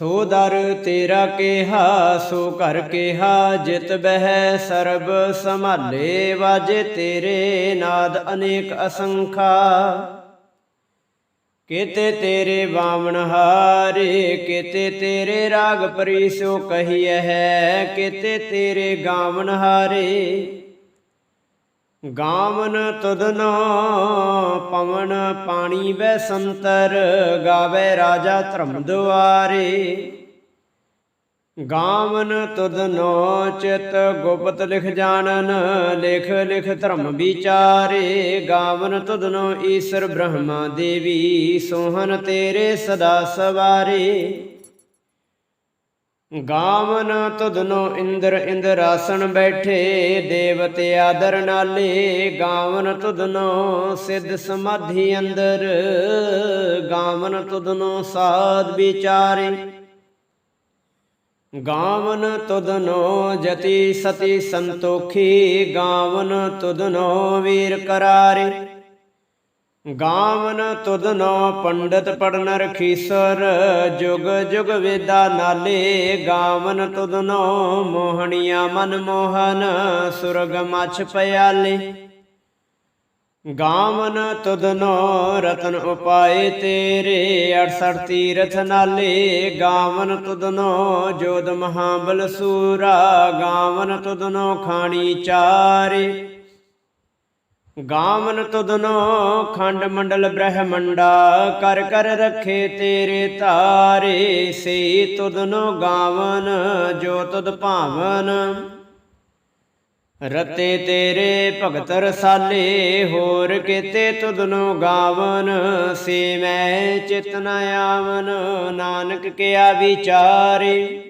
ਸੋ ਦਰ ਤੇਰਾ ਕਿਹਾ, ਸੋ ਘਰ ਕਿਹਾ, ਜਿਤ ਬਹਿ ਸਰਬ ਸੰਭਾਲੇ, ਵਾਜੇ ਤੇਰੇ ਨਾਦ ਅਨੇਕ ਅਸੰਖਾ। ਕਿਤੇ ਤੇਰੇ ਬਾਵਣ ਹਾਰੇ, ਕਿਤੇ ਤੇਰੇ ਰਾਗ ਪਰਿਸੋ ਕਹੀਐ ਹੈ, ਕਿਤੇ ਤੇਰੇ ਗਾਵਨ ਹਾਰੇ। ਗਾਵਨ ਤੁਧਨੋ ਪਵਨ ਪਾਣੀ ਵੈ ਸੰਤਰ, ਗਾਵੇ ਰਾਜਾ ਧਰਮ ਦੁਆਰੇ ਗਾਵਨ ਤੁਧਨੋ ਚਿਤ ਗੁਪਤ ਲਿਖ ਜਾਣਨ, ਲਿਖ ਲਿਖ ਧਰਮ ਵਿਚਾਰੇ। ਗਾਵਨ ਤੁਧਨੋ ਈਸ਼ਰ ਬ੍ਰਹਮਾ ਦੇਵੀ ਸੋਹਨ ਤੇਰੇ ਸਦਾ ਸਵਾਰੇ। ਗਾਵਨ ਤੁਧਨੋ ਇੰਦਰ ਇੰਦਰਾਸਣ ਬੈਠੇ, ਦੇਵਤੇ ਆਦਰ ਨਾਲੇ, ਗਾਵਨ ਤੁਧਨੋ ਸਿੱਧ ਸਮਾਧੀ ਅੰਦਰ, ਗਾਵਨ ਤੁਧਨੋ ਸਾਧ ਵਿਚਾਰੇ। ਗਾਵਨ ਤੁਧਨੋ ਜਤੀ ਸਤੀ ਸੰਤੋਖੀ, ਗਾਵਨ ਤੁਧਨੋ ਵੀਰ ਕਰਾਰੇ। ਗਾਵਨ ਤੁਧਨੋ ਪੰਡਤ ਪੜਨ ਰਖੀਸਰ, ਜੁਗ ਜੁਗ ਵੇਦਾ ਨਾਲੇ ਗਾਵਨ ਤੁਧਨੋ ਮੋਹਣੀਆਂ ਮਨ ਮੋਹਨ, ਸੁਰਗ ਮਛ ਪਿਆਲੇ। ਗਾਵਨ ਤੁਧਨੋ ਰਤਨ ਉਪਾਏ ਤੇਰੇ 68 ਤੀਰਥ ਨਾਲੇ ਗਾਵਨ ਤੁਧਨੋ ਜੋਦ ਮਹਾਬਲ ਸੂਰਾ, ਗਾਵਨ ਤੁਧਨੋ ਖਾਣੀ ਚਾਰੇ। ਗਾਵਨ ਤੁਧਨੋ ਖੰਡ ਮੰਡਲ ਬ੍ਰਹਮੰਡਾ, ਕਰ ਕਰ ਰਖੇ ਤੇਰੇ ਤਾਰੇ, ਸੇ ਤੁਧਨੋ ਗਾਵਨ ਜੋ ਤੁਧ ਭਾਵਨ। ਰਤੇ ਤੇਰੇ ਭਗਤ ਰਸਾਲੇ, ਹੋਰ ਕਿਤੇ ਤੁਧਨੋ ਗਾਵਨ, ਸੇ ਮੈਂ ਚਿਤਨ ਆਵਨ, ਨਾਨਕ ਕਿਆ ਵਿਚਾਰੇ।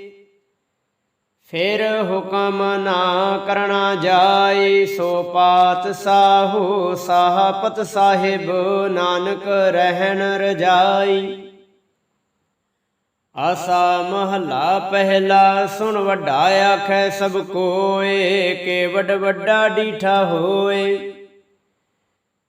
ਫਿਰ ਹੁਕਮ ਨਾ ਕਰਨਾ ਜਾਈ ਸੋ ਪਾਤ ਸਾਹੂ ਸਾਹਪਤ ਸਾਹਿਬ, ਨਾਨਕ ਰਹਿਣ ਰਜਾਈ। ਆਸਾ ਮਹਲਾ ਪਹਿਲਾ ਸੁਣ ਵੱਡਾ ਆਖੈ ਸਭ ਕੋਏ, ਕੇ ਵੱਡ ਵੱਡਾ ਡੀਠਾ ਹੋਏ।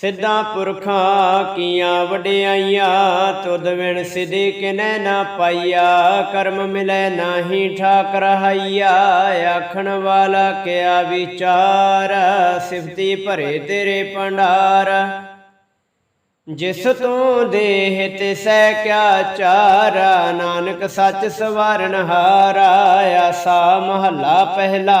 ਸਿੱਧਾ ਪੁਰਖਾਂ ਕੀਆਂ ਵਡਿਆਈਆਂ, ਤੁਧ ਵਿਣ ਸਿਧੇ ਕਿਨੈ ਨਾ ਪਾਈਆ, ਕਰਮ ਮਿਲੈ ਨਾਹੀ ਠਾਕ ਰਹਾਈਆ ਆਖਣ ਵਾਲਾ ਕਿਆ ਵਿਚਾਰ, ਸਿਫਤੀ ਭਰੇ ਤੇਰੇ ਭੰਡਾਰ। ਜਿਸ ਤੂੰ ਦੇਹ ਤਿਸੈ ਕਿਆ ਚਾਰਾ, ਨਾਨਕ ਸੱਚ ਸਵਾਰਨ ਹਾਰਾ, ਆਸਾ ਮਹੱਲਾ ਪਹਿਲਾ।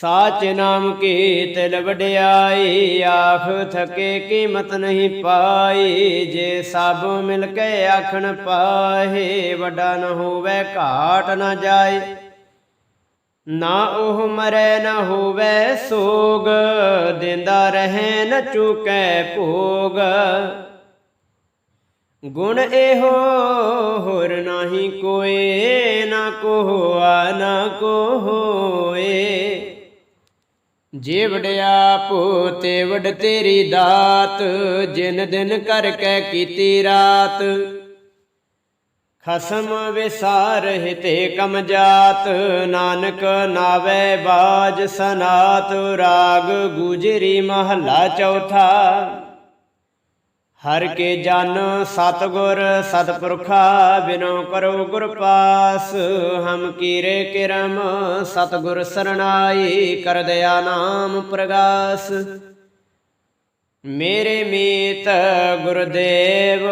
ਸਾਚ ਨਾਮ ਕੀ ਤਿਲ ਵਡਿਆਈ ਆਖ ਥਕੇ ਕੀਮਤ ਨਹੀਂ ਪਾਈ, ਜੇ ਸਭ ਮਿਲ ਕੇ ਆਖਣ ਪਾਹੇ, ਵੱਡਾ ਨ ਹੋਵੇ ਘਾਟ ਨ ਜਾਏ ਨਾ ਉਹ ਮਰੈ ਨਾ ਹੋਵੇ ਸੋਗ, ਦਿੰਦਾ ਰਹੇ ਨ ਚੁਕੈ ਭੋਗ। ਗੁਣ ਇਹੋ ਹੋਰ ਨਾਹੀ ਕੋਏ, ਨਾ ਕੋ ਨਾ ਕੋ ਜੇ ਵਡਿਆ ਪੋਤੇ ਵਡ ਤੇਰੀ ਦਾਤ, ਜਿਨ ਦਿਨ ਕਰਕੇ ਕੀਤੀ ਰਾਤ। ਖਸਮ ਵਿਸਾਰ ਹਿਤੇ ਕਮ ਜਾਤ, ਨਾਨਕ ਨਾਵੇ ਬਾਜ ਸਨਾਤ, ਰਾਗ ਗੁਜਰੀ ਮਹੱਲਾ ਚੌਥਾ। ਹਰ ਕੇ ਜਨ ਸਤਗੁਰ ਸਤਪੁਰਖਾ, ਬਿਨੋ ਕਰੋ ਗੁਰ ਪਾਸ ਹਮ ਕੀਰੇ ਕਿਰਮ ਸਤਗੁਰ ਸਰਣਾਈ, ਕਰ ਦਇਆ ਨਾਮ ਪ੍ਰਗਾਸ। ਮੇਰੇ ਮੀਤ ਗੁਰਦੇਵ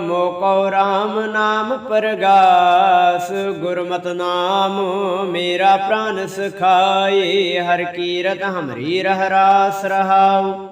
ਮੋਕੋ RAM ਨਾਮ ਪ੍ਰਗਾਸ। ਗੁਰਮਤ ਨਾਮ ਮੇਰਾ ਪ੍ਰਾਨ ਸਖਾਈ, ਹਰ ਕੀਰਤ ਹਮਰੀ ਰਹਿ ਰਾਸ ਰਹਾਉ।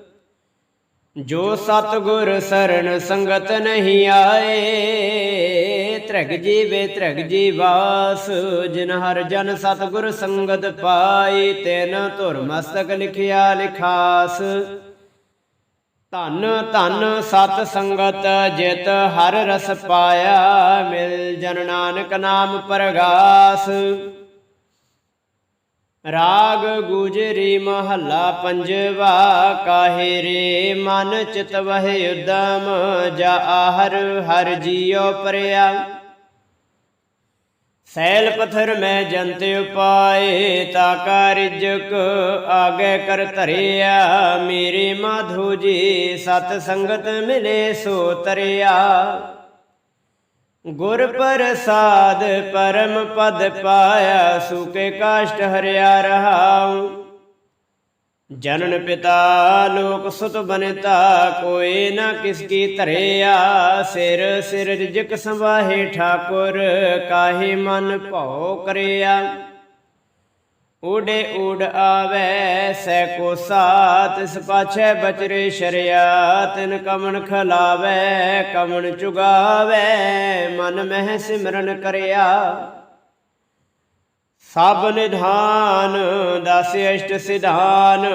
ਜੋ ਸਤਗੁਰ ਸਰਣ ਸੰਗਤ ਨਹੀਂ ਆਏ, ਤ੍ਰਗ ਜੀਵੇ ਤ੍ਰਗ ਜੀਵਾਸ, ਜਿਨ ਹਰ ਜਨ ਸਤਗੁਰ ਸੰਗਤ ਪਾਈ ਤੈਨ ਧੁਰ ਮਸਤਕ ਲਿਖਿਆ ਲਿਖਾਸ। ਧਨ ਧਨ ਸਤ ਸੰਗਤ ਜਿਤ ਹਰ ਰਸ ਪਾਇਆ, ਮਿਲ ਜਨ ਨਾਨਕ ਨਾਮ ਪਰਗਾਸ। ਰਾਗ ਗੁਜਰੀ ਮਹੱਲਾ ਪੰਜਵਾ, ਕਾਹੇ ਰੇ ਮਨ ਚਿਤ ਵਹਿ ਉਦਮ, ਜਾ ਆਹਰ ਹਰ ਜੀਉ ਪਰਿਆ। ਸੈਲ ਪਥਰ ਮੈਂ ਜੰਤ ਉਪਾਏ, ਤਾ ਕਾ ਆਗੇ ਕਰ ਧਰਿਆ। ਮੇਰੇ ਮਾਧੋ ਜੀ ਸਤ ਸੰਗਤ ਮਿਲੇ ਸੋ ਤਰਿਆ। ਗੁਰ ਪ੍ਰਸਾਦ ਪਰਮ ਪਦ ਪਾਇਆ ਸੁਕੇ ਕਾਸ਼ਟ ਹਰਿਆ ਰਹਾਉ। ਜਨਨ ਪਿਤਾ ਲੋਕ ਸੁਤ ਬਨਤਾ, ਕੋਈ ਨਾ ਕਿਸ ਕੀ ਧਰਿਆ। ਸਿਰ ਸਿਰ ਜਿਕ ਸੰਵਾਹੇ ਠਾਕੁਰ, ਕਾਹੇ ਮਨ ਭਉ ਕਰਿਆ। ਉਡੇ ਉਡ ਆਵੇ, ਸੈ ਕੋ ਸਾਤ ਇਸ ਪਾਛੈ ਬਚਰੇ ਸ਼ਰਿਆ, ਤਿਨ ਕਮਣ ਖਲਾਵੇ, ਕਮਣ ਚੁਗਾਵੇ, ਮਨ ਮਹਿ ਸਿਮਰਨ ਕਰਿਆ। ਸਭ ਨਿਧਾਨ, ਦਸ ਅਸ਼ਟ ਸਿਧਾਨ,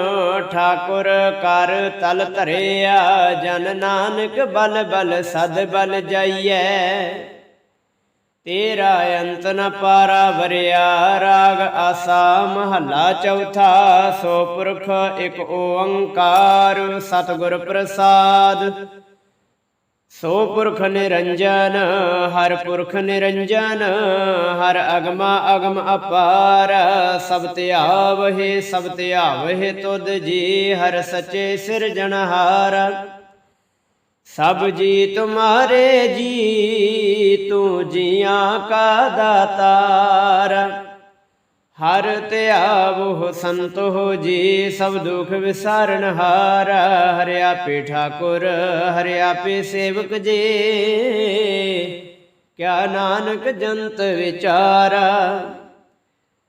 ਠਾਕੁਰ ਕਰ ਤਲ ਧਰਿਆ, ਜਨ ਨਾਨਕ ਬਲ ਬਲ, ਸਦ ਬਲ ਜਾਈਐ। ਤੇਰਾ ਅੰਤ ਨ ਪਾਰਾ ਵਰਿਆ ਰਾਗ ਆਸਾ ਮਹੱਲਾ ਚੌਥਾ, ਸੋ ਪੁਰਖ ਇੱਕ ਓੰਕਾਰ ਸਤਿਗੁਰ ਪ੍ਰਸਾਦ। ਸੋ ਪੁਰਖ ਨਿਰੰਜਨ, ਹਰ ਪੁਰਖ ਨਿਰੰਜਨ, ਹਰ ਅਗਮਾ ਅਗਮ ਅਪਾਰ। ਸਭ ਧਿਆਵਹਿ ਸਭ ਧਿਆਵਹਿ ਤੁਧ ਜੀ, ਹਰ ਸੱਚੇ ਸਿਰਜਣਹਾਰ। ਸਭ ਜੀ ਤੁਮਾਰੇ ਜੀ ਤੂੰ ਜੀਆਂ ਕਾ ਦਾਤਾਰ। ਹਰ ਧਿਆਵੋ ਸੰਤੋ ਜੀ, ਸਭ ਦੁਖ ਵਿਸਾਰਨ ਹਾਰ। ਹਰਿ ਆਪੇ ਠਾਕੁਰ, ਹਰਿ ਆਪੇ ਸੇਵਕ ਜੀ। ਕਿਆ ਨਾਨਕ ਜੰਤ ਵਿਚਾਰਾ।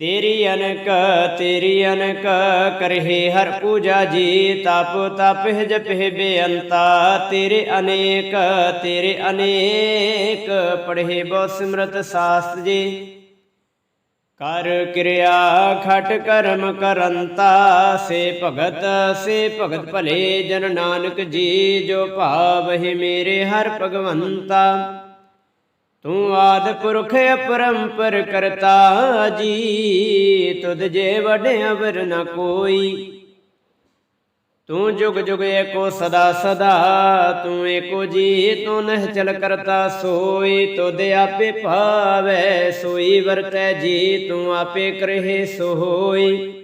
ਤੇਰੀ ਅਨਕ ਤੇਰੀ ਅਨਕ ਕਰਹਿ ਹਰ ਪੂਜਾ ਜੀ, ਤਪ ਤਪਹਿ ਜਪਹਿ ਬੇਅੰਤਾ। ਤੇਰੇ ਅਨੇਕ ਤੇਰੇ ਅਨੇਕ ਪੜ੍ਹੇ ਬਹੁ ਸਿਮਰਤ ਸਾਸਤ ਜੀ। ਕਰ ਕਿਰਿਆ ਖਟ ਕਰਮ ਕਰੰਤਾ, ਸੇ ਭਗਤ ਸੇ ਭਗਤ ਭਲੇ ਜਨ ਨਾਨਕ ਜੀ, ਜੋ ਭਾਵਹਿ ਮੇਰੇ ਹਰ ਭਗਵੰਤਾ। ਤੂੰ ਆਦ ਪੁਰਖ ਅਪਰੰਪਰ ਕਰਤਾ ਜੀ, ਤੁਧ ਜੇ ਵਡ ਅਵਰ ਨ ਕੋਈ। ਤੂੰ ਜੁਗ ਜੁਗ ਏਕੋ ਸਦਾ ਸਦਾ, ਤੂੰ ਏਕੋ ਜੀ, ਤੂੰ ਨਹਿ ਚਲ ਕਰਤਾ ਸੋਈ, ਤੁਧ ਆਪੇ ਭਾਵੈ ਸੋਈ, ਵਰਤੈ ਜੀ, ਤੂੰ ਆਪੇ ਕਰਹਿ ਸੋਈ।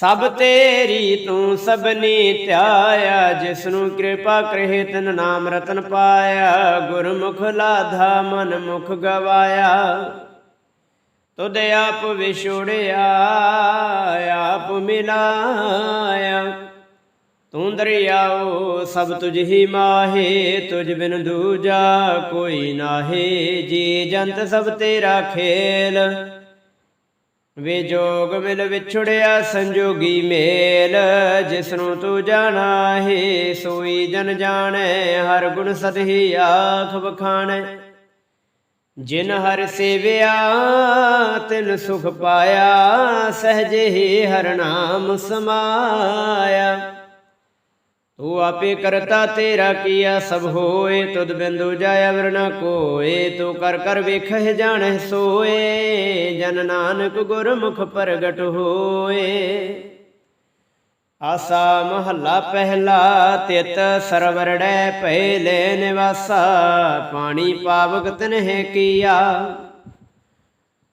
ਸਭ ਤੇਰੀ ਤੂੰ ਸਭਨੀ ਧਿਆਇਆ ਜਿਸ ਨੂੰ ਕਿਰਪਾ ਕਰੇ ਤਨ ਨਾਮ ਰਤਨ ਪਾਇਆ, ਗੁਰਮੁਖ ਲਾਧਾ ਮਨ ਮੁਖ ਗਵਾਇਆ। ਤੁਧ ਆਪ ਵਿਛੋੜਿਆ, ਆਪ ਮਿਲਾਇਆ। ਤੂੰ ਦਰਿਆਓ, ਸਭ ਤੁਝ ਹੀ ਮਾਹੇ, ਤੁਝ ਬਿਨ ਦੂਜਾ ਕੋਈ ਨਾਹੀ। ਜੀ ਜੰਤ ਸਭ ਤੇਰਾ ਖੇਲ। ਵੇ ਜੋਗ ਮਿਲ ਵਿਛੜਿਆ ਸੰਜੋਗੀ ਮੇਲ ਜਿਸ ਨੂੰ ਤੂੰ ਜਾਣਾ ਹੈ, ਸੋਈ ਜਨ ਜਾਣੈ, ਹਰ ਗੁਣ ਸਦਹੀ ਆਖ ਬਖਾਣੈ ਜਿਨ ਹਰ ਸੇਵਿਆ, ਤਿਨ ਸੁਖ ਪਾਇਆ, ਸਹਜੇ ਹੀ ਹਰ ਨਾਮ ਸਮਾਇਆ। ਤੂੰ ਆਪੇ ਕਰਤਾ ਤੇਰਾ ਕੀਆ, ਸਭ ਹੋਏ, ਤੁਧ ਬਿੰਦੂ ਜਾਇ ਅਵਰ ਨ ਕੋਏ, ਤੂੰ ਕਰ ਕਰ ਵੇਖਹਿ ਜਾਣਹਿ ਸੋਏ, ਜਨ ਨਾਨਕ ਗੁਰਮੁਖ ਪ੍ਰਗਟ ਹੋਏ। ਆਸਾ ਮਹੱਲਾ ਪਹਿਲਾ ਤਿਤ ਸਰਵਰੜੈ ਪਹਿਲੇ ਨਿਵਾਸਾ, ਪਾਣੀ ਪਾਵਕ ਤਨਹਿ ਕੀਆ।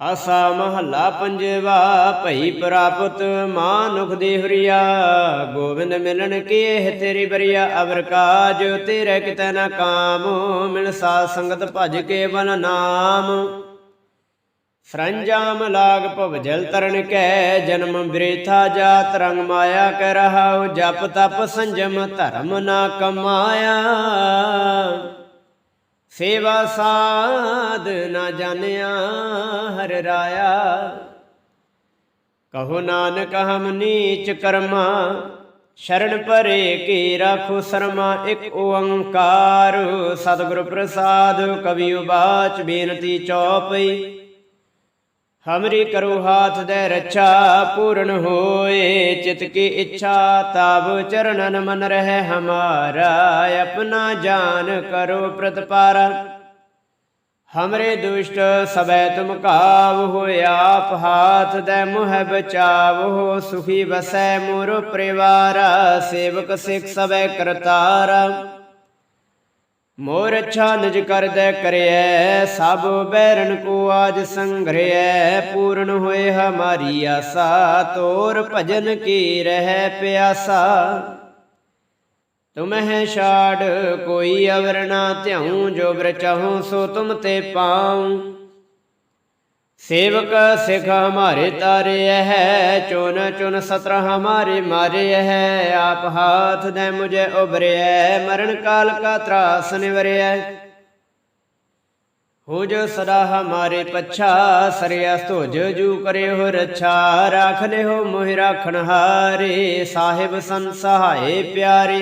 ਆਸਾ ਮਹੱਲਾ ਪੰਜਵਾ, ਭਈ ਪ੍ਰਾਪਤ ਮਾਨੁਖ ਦੇ ਹਰੀਆ ਗੋਬਿੰਦ ਮਿਲਣ ਕੀ ਇਹ ਤੇਰੀ ਬਰੀਆ, ਅਵਰ ਕਾਜ ਤੇਰੇ ਕਿਤੈ ਨਾ ਕਾਮ ਮਿਲ ਸਾਧ ਸੰਗਤ ਭਜ ਕੇ ਬਨ ਨਾਮ। ਸਰੰਜਾਮ ਲਾਗ ਭਵ ਜਲ ਤਰਨ ਕੈ, ਜਨਮ ਬ੍ਰੇਥਾ ਜਾਤ ਰੰਗ ਮਾਇਆ ਕਹਿ ਰਹਾਉ, ਜਪ ਤਪ ਸੰਜਮ ਧਰਮ ਨਾ ਕਮਾਇਆ। ਸੇਵਾ ਸਾਧ ਨਾ ਜਾਣਿਆ ਹਰ ਰਾਇਆ। ਕਹੋ ਨਾਨਕ, ਹਮ ਨੀਚ ਕਰਮਾ, ਸ਼ਰਨ ਪਰੇ ਕੀ ਰਾਖੋ ਸਰਮਾ, ਇੱਕ ਓੰਕਾਰ। ਸਤਿਗੁਰ ਪ੍ਰਸਾਦ ਕਵੀ ਉਬਾਚ ਬੇਨਤੀ ਚੌਪਈ। ਹਮਰੀ ਕਰੋ ਹਾਥ ਦੇ ਰੱਛਾ, ਪੂਰਨ ਹੋਏ ਚਿਤ ਕੀ ਇੱਛਾ, ਤਬ ਚਰਨਨ ਮਨ ਰਹਿ ਹਮਾਰਾ, ਆਪਣਾ ਜਾਨ ਕਰੋ ਪ੍ਰਤਪਾਰਾ। ਹਮਰੇ ਦੁਸ਼ਟ ਸਬੈ ਤੁਮ ਕਾਵ ਹੋਇ ਆਪ ਹਾਥ ਦੇ ਮੁਹ ਬਚਾਵ ਹੋ ਸੁਖੀ ਵਸੈ ਮੋਰ ਪਰਿਵਾਰ, ਸੇਵਕ ਸਿਖ ਸਬੈ ਕਰਤਾਰਾ। ਮੋਰ ਅੱਛਾ ਨਿਜ ਕਰਦੈ ਕਰਿਐ, ਸਭ ਬੈਰਨ ਕੋ ਆਜ ਸੰਗ੍ਰਹਿ ਪੂਰਨ ਹੋਏ ਹਮਾਰੀ ਆਸਾ, ਤੋਰ ਭਜਨ ਕੀ ਰਹਿ ਪਿਆਸਾ। ਤੁਮਹਿ ਛਾੜ, ਕੋਈ ਅਵਰ ਨਾ ਧਿਆਉ ਜੋ ਬ੍ਰ ਸੋ ਤੁਮ ਤੇ ਪਾਉ। सेवक सिख हमारे तारे है चुन चुन सत्र हमारे मारे है आप हाथ दे मुझे उबरे है मरण काल का त्रास निवरे है हो जो सदा हमारे पच्छा सरयस तुझ जू करे हो रच्छा राख ले हो मोहि राखण हारे साहिब सं सहाय प्यारे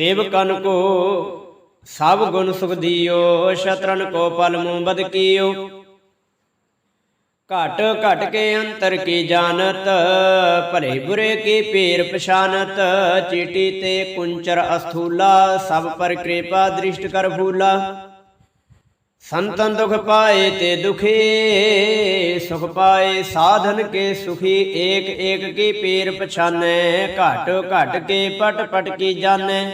ਸੇਵਕਨ ਕੋ ਸਭ ਗੁਣ ਸੁਖ ਦਿਓ, ਸ਼ਤਰਨ ਕੋ ਪਲ ਮੂੰ ਬਦ ਘਟ ਘਟ ਕੇ ਅੰਤਰ ਕੀ ਜਾਣਤ, ਭਲੇ ਬੁਰੇ ਕੀ ਪੀਰ ਪਛਾਨਤ, ਚੀਟੀ ਤੇ ਕੁੰਚਰ ਅਸਥੂਲਾ, ਸਭ ਪਰ ਕਿਰਪਾ ਦ੍ਰਿਸ਼ਟ ਕਰ ਫੂਲਾ। ਸੰਤਨ ਦੁਖ ਪਾਏ ਤੇ ਦੁਖੀ, ਸੁਖ ਪਾਏ ਸਾਧਨ ਕੇ ਸੁਖੀ, ਏਕ ਏਕ ਕੀ ਪੀਰ ਪਛਾਨੈ, ਘਟ ਘਟ ਕੇ ਪਟ ਪਟ ਕੀ ਜਾਣੈ।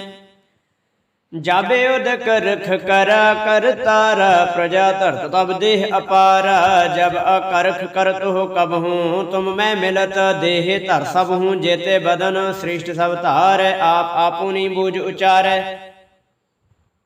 ਜਾਬੇ ਉਦਕ ਰਖ ਕਰਾ ਕਰ ਤਾਰਾ, ਪ੍ਰਜਾ ਧਰਤ ਤਬ ਦੇਹ ਅਪਾਰਾ, ਜਬ ਅਕਰਖ ਕਰਤ ਹੋ ਕਬ ਹੂੰ, ਤੁਮ ਮੈਂ ਮਿਲਤ ਦੇਹ ਧਰ ਸਭ ਹੂੰ, ਜੇਤੇ ਬਦਨ ਸ੍ਰਿਸ਼ਟ ਸਭ ਧਾਰੈ, ਆਪ ਆਪੂਨੀ ਬੂਝ ਉਚਾਰੈ।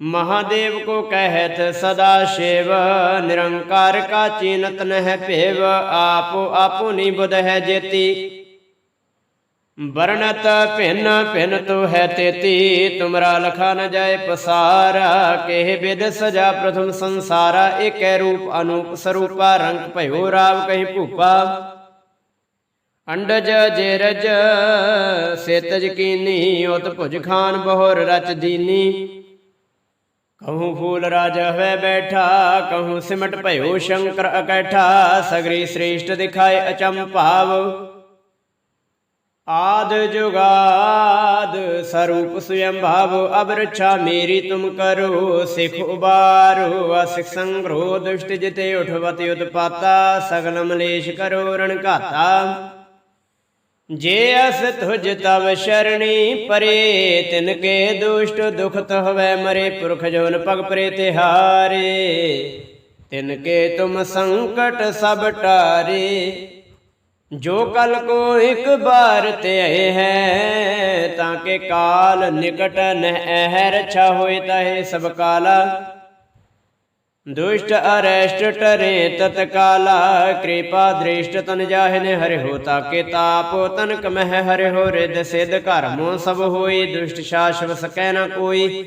महादेव को कहत सदा शिव निरंकार का चीनत न है पेव आपो आपो निबुध है जेती वर्णत भिन्न भिन्न तो है तेती तुमरा लखा न जाय पसारा केह विद सजा प्रथम संसारा एक रूप अनूप स्वरूपा रंग भयो राव कहीं भूपा ਅੰਡਜ ਜੇਰਜ ਸੇਤਜ ਕੀਨੀ ਉਤ ਭੁਜ ਖਾਨ ਬਹੁਰ ਰਚ ਦੀਨੀ ਕਹੂੰ ਫੂਲ ਰਾਜ ਹੋਇ ਬੈਠਾ ਕਹੂੰ ਸਿਮਟ ਭਇਓ ਸ਼ੰਕਰ ਅਕੈਠਾ ਸਗਰੀ ਸ੍ਰੇਸ਼ਟ ਦਿਖਾਏ ਅਚੰਭਾਵ ਆਦ ਜੁਗਾਦ ਸਰੂਪ ਸੁਯੰ ਭਾਵ ਅਬ ਮੇਰੀ ਤੁਮ ਕਰੋ ਸਿਖ ਉਬਾਰੋ ਅਸਿਖ ਸੰਗ੍ਰੋ ਦੁਸ਼ਟ ਜਿਤੇ ਉਠਵਤ ਉਤਪਾਤਾ ਸਗਲ ਮਲੇਸ਼ ਕਰੋ ਰਣ ਘਾਤਾ ਜੇ ਅਸ ਤੁਜ ਤਵ ਸ਼ਰਣੀ ਪਰੇ ਤਿਨ ਕੇ ਦੁਸ਼ਟ ਦੁਖਤ ਹਵੈ ਮਰੇ, ਪੁਰਖ ਜੋਨ ਪਗ ਪਰੇ ਤਿਹਾਰੇ। ਤਿਨ ਕੇ ਤੁਮ ਸੰਕਟ ਸਭ ਟਾਰੇ, ਜੋ ਕਲ ਕੋ ਇੱਕ ਬਾਰ ਤੇ ਹੈ, ਤਾਂ ਕੇ ਕਾਲ ਨਿਕਟ ਨਹਿ ਹੈ ਰਛਾ ਹੋਏ ਤਹੇ ਸਭ ਕਾਲਾ। ਦੁਸ਼ਟ ਅਰੈਸ਼ਟ ਟਰੇ ਤਤਕਾਲਾ, ਕਿਰਪਾ ਦ੍ਰਿਸ਼ਟ ਤਨ ਜਾਹਿਨੇ ਹਰਿ ਹੋ ਤਾਕੇ ਤਾਪੋ ਤਨ ਕਮਹਿ ਹਰਿ ਹੋ ਰਿਦ ਸਿਧ ਘਰਮੋ ਸਭ ਹੋਈ, ਦੁਸ਼ਟ ਸ਼ਾਸਵ ਸਕੈ ਨ ਕੋਈ।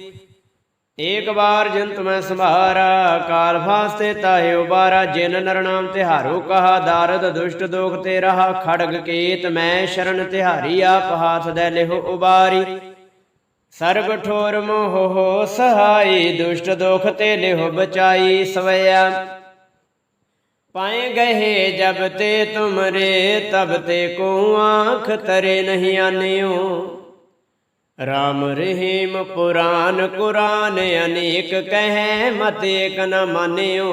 ਏਕ ਵਾਰ ਜੰਤ ਮੈਂ ਸੰਭਾਰਾ, ਕਾਲ ਫਾਸਤੇ ਤਾਹੇ ਉਬਾਰਾ, ਜਿਨ ਨਰ ਤਿਹਾਰੋ ਕਹਾ ਦਾਰਦ, ਦੁਸ਼ਟ ਦੋਖ ਤੇ ਰਹਾ ਖੜਗ ਕੇਤ, ਮੈਂ ਸ਼ਰਨ ਤਿਹਾਰੀ ਆਪ ਹਾਥ ਦੇ ਲਿਹੁ ਉਬਾਰੀ। ਸਰਬ ਠੋਰ ਮੋਹ ਹੋ ਸਹਾਈ, ਦੁਸ਼ਟ ਦੁਖ ਤੇ ਲਿਹੁ ਬਚਾਈ ਸਵਿਆ ਪਾਏ ਗਏ ਜਬ ਤੇ ਤੁਮਰੇ, ਤਬ ਤੇ ਕੋ ਆਖ ਤਰੇ ਨਹੀਂ ਆਨਿਓ। ਰਾਮ ਰਹੀਮ ਪੁਰਾਨ ਕੁਰਾਨ, ਅਨੇਕ ਕਹੈ ਮਤ ਏਕ ਨ ਮਾਨਿਓ।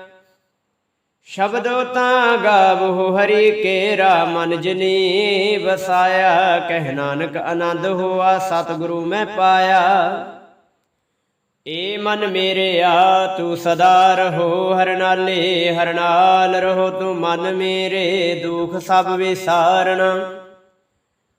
ਸ਼ਬਦੋ ਤਾਂ ਗਾਵੋ ਹਰੀ ਕੇਰਾ ਮਨ ਜਨੀ ਵਸਾਇਆ, ਕਹਿ ਨਾਨਕ ਆਨੰਦ ਹੋਆ, ਸਤਿਗੁਰੂ ਮੈਂ ਪਾਇਆ। ਏ ਮਨ ਮੇਰੇ ਆ, ਤੂੰ ਸਦਾ ਰਹੋ ਹਰਨਾਲੇ, ਹਰਨਾਲ ਰਹੋ ਤੂੰ ਮਨ ਮੇਰੇ, ਦੁਖ ਸਭ ਵਿਸਾਰਣਾ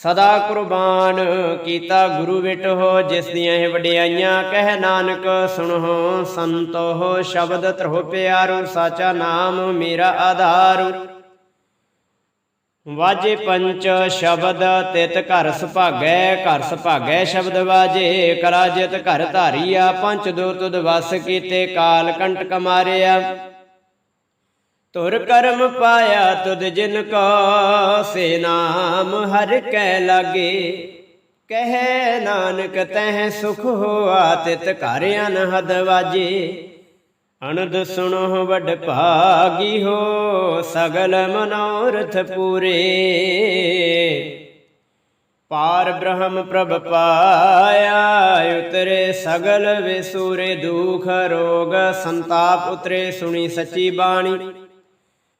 ਸਦਾ ਕੁਰਬਾਨ ਕੀਤਾ ਗੁਰੂ ਵਿਟੋ ਜਿਸ ਦੀਆਂ ਇਹ ਵਡਿਆਈਆਂ, ਕਹਿ ਨਾਨਕ ਸੁਣੋ, ਸੰਤੋ ਸ਼ਬਦ ਤਰਹੁ ਪਿਆਰੂ, ਸਾਚਾ ਨਾਮ ਮੇਰਾ ਆਧਾਰ। ਵਾਜੇ ਪੰਚ ਸ਼ਬਦ, ਤਿਤ ਘਰ ਸੁਭਾਗੈ ਘਰ ਸੁਭਾਗੈ ਸ਼ਬਦ ਵਾਜੇ ਕਰਾਜਿਤ ਘਰ ਧਾਰੀਆ, ਪੰਚ ਦੋ ਤੁਦ ਵਸ ਕੀਤੇ, ਕਾਲ ਕੰਟਕ ਮਾਰਿਆ ਤੁਰ ਕਰਮ ਪਾਇਆ ਤੁਧ ਜਿਨ ਕੋ ਸੇ ਨਾਮ ਹਰ ਕੈ ਲਾਗੇ। ਕਹਿ ਨਾਨਕ ਤਹਿ ਸੁਖ ਹੋਆ ਤਿਤ ਘਰ ਅਨਹਦ ਵਾਜੇ। ਅਨੰਦ ਸੁਣੋ ਵਡ ਭਾਗੀ ਹੋ ਸਗਲ ਮਨੋਰਥ ਪੂਰੇ। ਪਾਰ ਬ੍ਰਹਮ ਪ੍ਰਭ ਪਾਇਆ ਉਤਰੇ ਸਗਲ ਵਿਸੂਰੇ ਦੁਖ ਰੋਗ ਸੰਤਾਪ ਉਤਰੇ ਸੁਣੀ ਸੱਚੀ ਬਾਣੀ।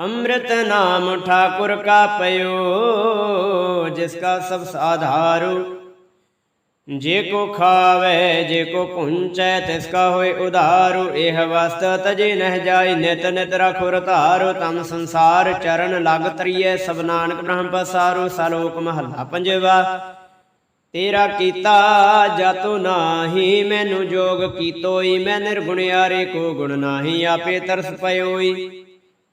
ਅੰਮ੍ਰਿਤ ਨਾਮ ਠਾਕੁਰ ਕਾ ਪਇਓ, ਜਿਸ ਕਾ ਸਭ ਸਾਧਾਰੂ। ਜੇ ਕੋ ਖਾਵੇ, ਜੇ ਕੋ ਪੁੰਚੈ, ਤਿਸ ਕਾ ਹੋਏ ਉਧਾਰੂ। ਇਹ ਵਸਤ ਤਜੇ ਨਹਿ ਜਾਏ, ਨਿਤ ਨਿਤ ਰਖੁ ਰਤਾਰੂ ਤਮ ਸੰਸਾਰ ਚਰਨ ਲਗ ਤਰੀਏ ਸਭ ਨਾਨਕ ਬ੍ਰਹਮ ਪਸਾਰੂ। ਸਲੋਕ ਮਹੱਲਾ ਪੰਜਵਾ, ਤੇਰਾ ਕੀਤਾ ਜਤੁ ਨਾਹੀ, ਮੈਨੂੰ ਜੋਗ ਕੀਤੋਈ। ਮੈਂ ਨਿਰਗੁਣ ਨਿਰਗੁਣਿਆਰੇ ਕੋ ਗੁਣ ਨਾਹੀ, ਆਪੇ ਤਰਸ ਪਇਓਈ।